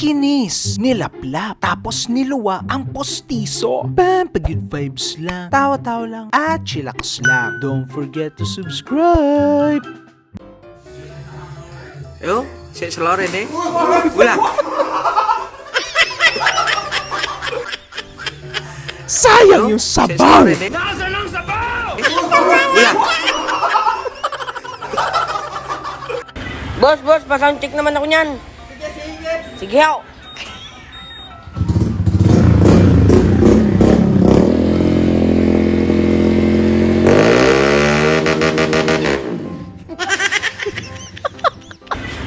Kinis, nilaplap, tapos niluwa ang postiso. Bam, pag-good vibes lang, tawa-tawa lang, at chillax lang. Don't forget to subscribe! Yo, si Lauren eh. Wala. Sayang yung sabaw! Nasaan ang sabaw? Wala. Boss, boss, pa-soundcheck naman ako niyan. Ho.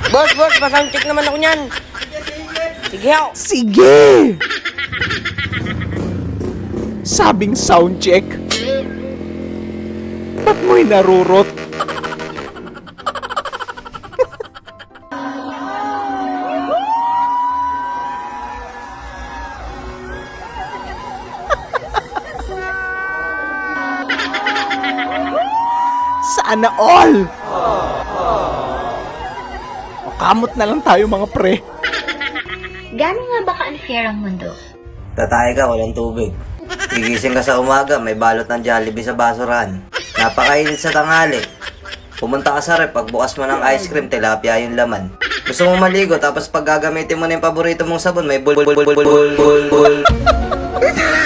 boss, boss, pa-soundcheck naman ako niyan. Sige. Sige! Sabing sound check. Ba't mo'y narurot? Sana all! O kamot na lang tayo mga pre. Gano'n nga ba ka-unfair ang mundo? Tatay ka, walang tubig. Gigising ka sa umaga, may balot ng Jollibee sa basurahan. Napakainit sa tanghali. Pumunta ka sa rep, pagbukas mo ng ice cream, tilapia yung laman. Gusto mo maligo, tapos pag gagamitin mo na yung paborito mong sabon, may bul bul bul bul bul bul bul. Gagi!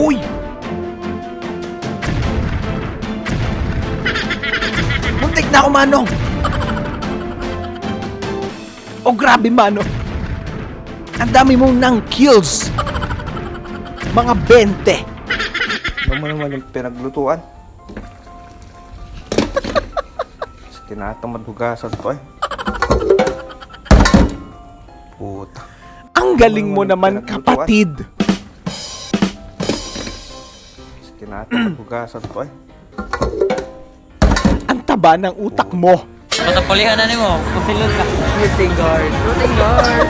Uy! Muntik na ako, Manong! Oh, grabe, Manong! Ang dami mong nang kills! Mga 20! Ano mo naman yung pinaglutuan? Tinatamad hugasan to eh. Puta. Ang galing mo naman, kapatid! Tinatamad hugasan to eh. Ang taba ng utak mo! Patapulihan na mo. Kusilod ka. Shooting guard. Shooting guard.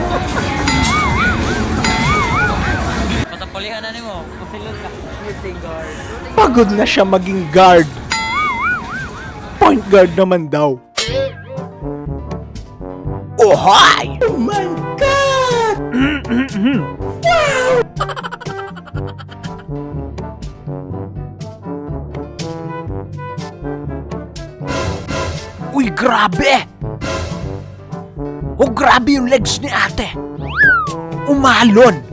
Patapulihan na mo. Kusilod ka. Shooting guard. Pagod na siya maging guard. Point guard naman daw. Oh, hi! Oh my God! Uy, grabe! Oh, grabe yung legs ni ate! Umalon!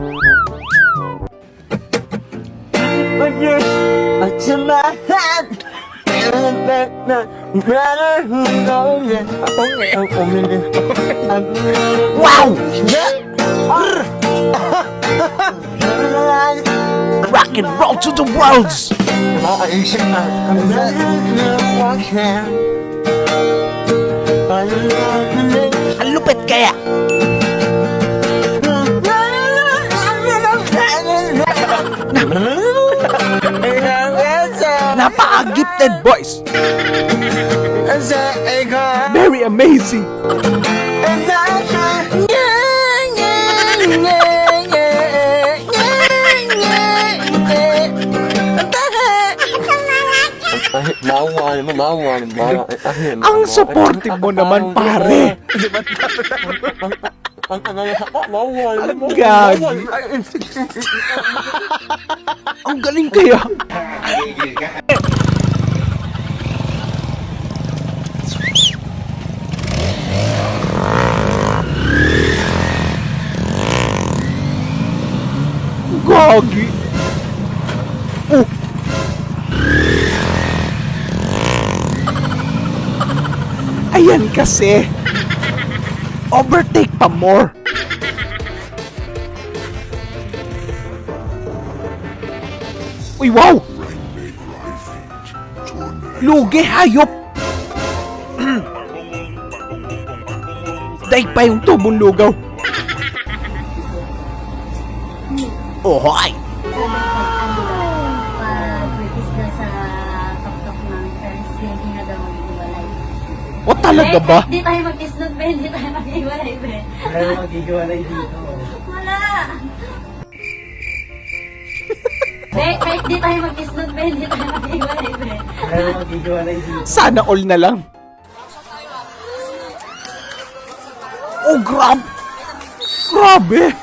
Wow! Rock and roll to the worlds! Ang lupit kaya! Napaka-gifted boys! Very amazing! Ang supportive mo naman, pare! Ang gagi! Ang galing kaya! Gagi! Oh! Ayan kasi! Overtake pa more! Uy, wow! Lugi, hayop! Daig pa yung tubong lugaw! Oh, talaga ba? Hindi tayo mag-islog, Ben. Hindi tayo mag-iwalay, Ben. Wala maghihiwalay dito. Wala! Be, kahit di tayo mag-islot, be, hindi tayo mag-iwalay, be. Sana all na lang. Oh, grab! Grabe!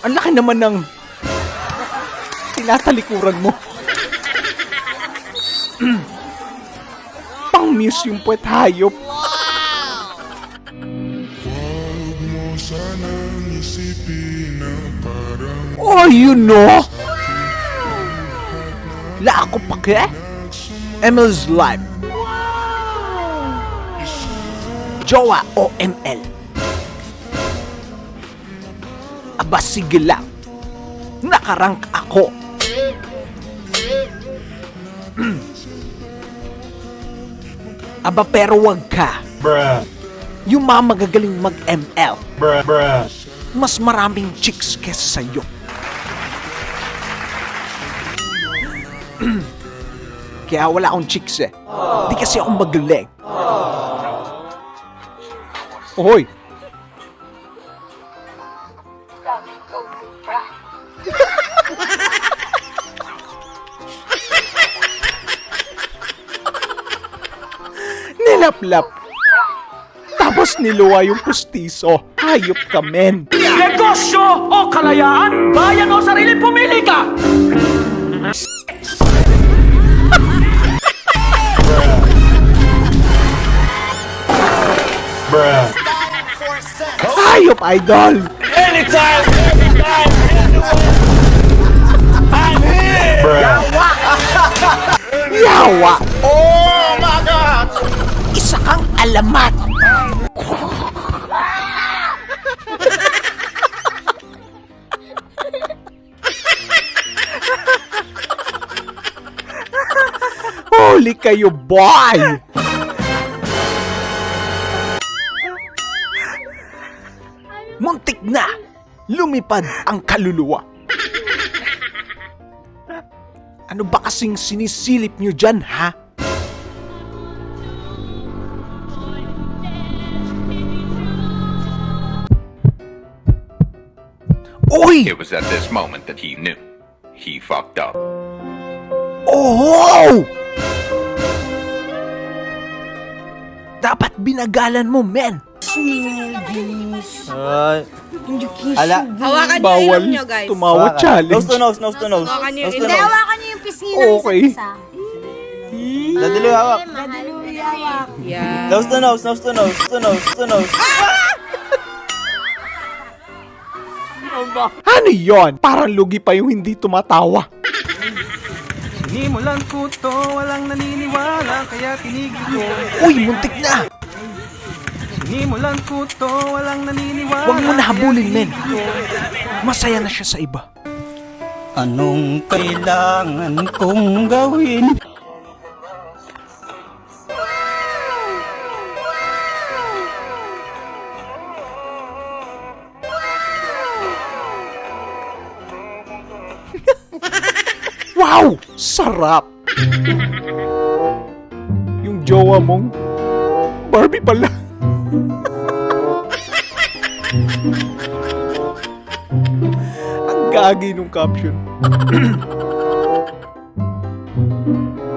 Ang laki naman ng tinatalikuran mo. Pang museum puwet hayop. Oh, you know! La ako pa ke? ML's Live. Jowa o ML. Aba sige lang. Nakarank ako. Aba pero wag ka. Yung mga magagaling mag-ML. Mas maraming chicks kesa sa'yo. Kaya wala akong chicks eh. Di kasi ako magaling. Hoy! Nilaplap. Tapos niluwa yung pustiso. Hayop ka, men. Negosyo o kalayaan? Bayan o sarili, pumili ka! Hayop, idol! Anytime, anytime, I'm here! Yawa! Oh alamat! Huli kayo, boy! Muntik na! Lumipad ang kaluluwa. Ano ba kasing sinisilip nyo dyan, ha? Uy! It was at this moment that he knew. He fucked up. Oh! Dapat binagalan mo, men! Hawakan niyo Bawal ilong niyo, guys. tumawa challenge. Nose to nose, nose to nose. Hawakan niyo Nose yung to ilong. nose. Hawakan niyo yung pisngi ng Okay. isa-isa. Dadali hawak. Yeah. Nose to nose, nose to nose, to nose, to nose. Ano yon? Parang lugi pa yung hindi tumatawa. Sinimulan ko to, walang naniniwala, kaya tinigil ko. Uy, muntik na! Sinimulan ko to, walang naniniwala. Huwag mo na habulin, men. Masaya na siya sa iba. Anong kailangan kong gawin? Sarap! Yung jowa mong Barbie pala. Ang gagi nung caption.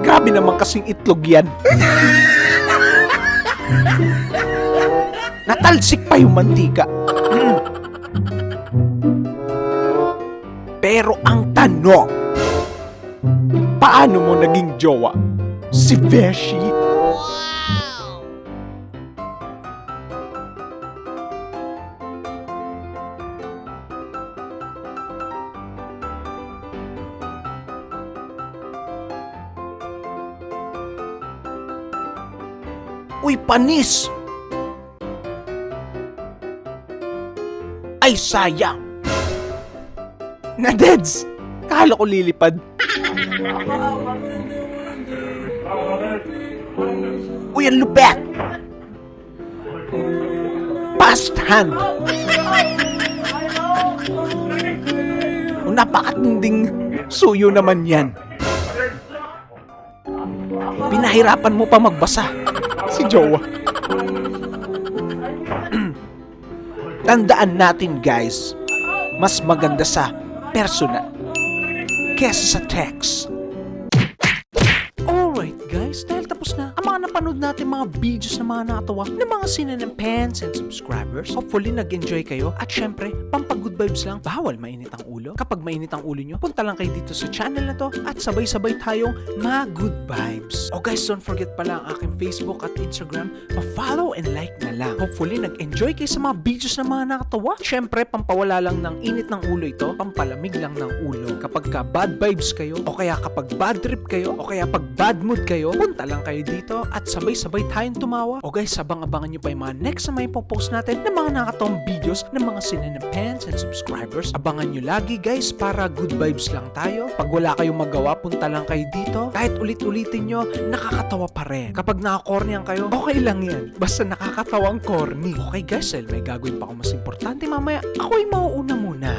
Grabe naman kasing itlog yan. Natalsik pa yung mantika. Pero ang tanong, paano mo naging jowa? Si Beshi? Uy, panis! Ay, sayang! Na-deads! Kala ko lilipad. Uy, ang lupet! Fast hand! Napakatinding suyo naman yan. Pinahirapan mo pa magbasa. Si Jowa. Tandaan natin guys, mas maganda sa personal kesa sa text. Alright guys, napanood natin mga videos na mga nakatawa ng mga sinanempans and subscribers. Hopefully nag-enjoy kayo at syempre, pampag good vibes lang, bawal mainit ang ulo. Kapag mainit ang ulo nyo, punta lang kayo dito sa channel na to at sabay-sabay tayong ma-good vibes. Oh guys, don't forget pala ang aking Facebook at Instagram, pa-follow and like na lang. Hopefully nag-enjoy kayo sa mga videos na mga nakatawa. Syempre, pampawala lang ng init ng ulo ito, pampalamig lang ng ulo. Kapag ka bad vibes kayo, o kaya kapag bad trip kayo, o kaya pag bad mood kayo, punta lang kayo dito at sabay-sabay tayong tumawa. O guys, abang-abangan nyo pa yung mga next na may post natin ng mga nakatawang videos ng mga sinanapens and subscribers. Abangan nyo lagi guys para good vibes lang tayo. Pag wala kayong magawa, punta lang kayo dito. Kahit ulit-ulitin nyo, nakakatawa pa rin. Kapag nakakornian kayo, okay lang yan. Basta nakakatawang corny. Okay guys, dahil may gagawin pa ako mas importante mamaya, ako ay mauuna muna.